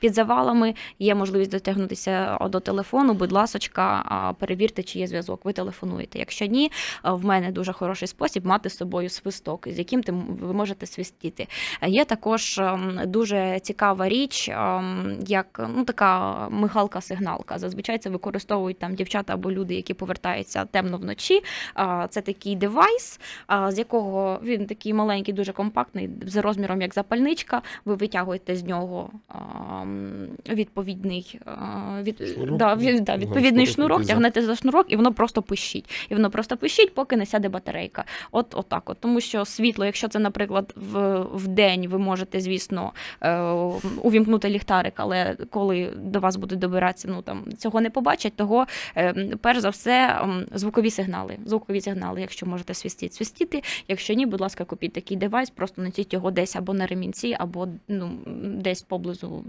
Під завалами є можливість дотягнутися до телефону. Будь ласочка, перевірте, чи є зв'язок. Ви телефонуєте. Якщо ні, в мене дуже хороший спосіб мати з собою свисток, з яким ти ви можете свистіти. Є також ем, дуже цікава річ, ем, як ну така мигалка-сигналка. Зазвичай це використовують там дівчата або люди, які повертаються темно вночі. Це такий девайс, з якого він такий маленький, дуже компактний, за розміром як запальничка. Ви витягуєте з нього ам, відповідний від, Шнурок? да, від, да, відповідний шнурок тягнете за шнурок, і воно просто пищить. І воно просто пищить, поки не сяде батарейка. От, от так от. Тому що світло, якщо це, наприклад, в, в день ви можете, звісно, е, увімкнути ліхтарик, але коли до вас будуть добиратися, ну там цього не побачать, того е, перш за все звукові сигнали. Звукові сигнали, якщо можете свістіть, свістіти. Якщо ні, будь ласка, купіть такий девайс, просто носіть його десь або на ремінці, або ну, десь поблизу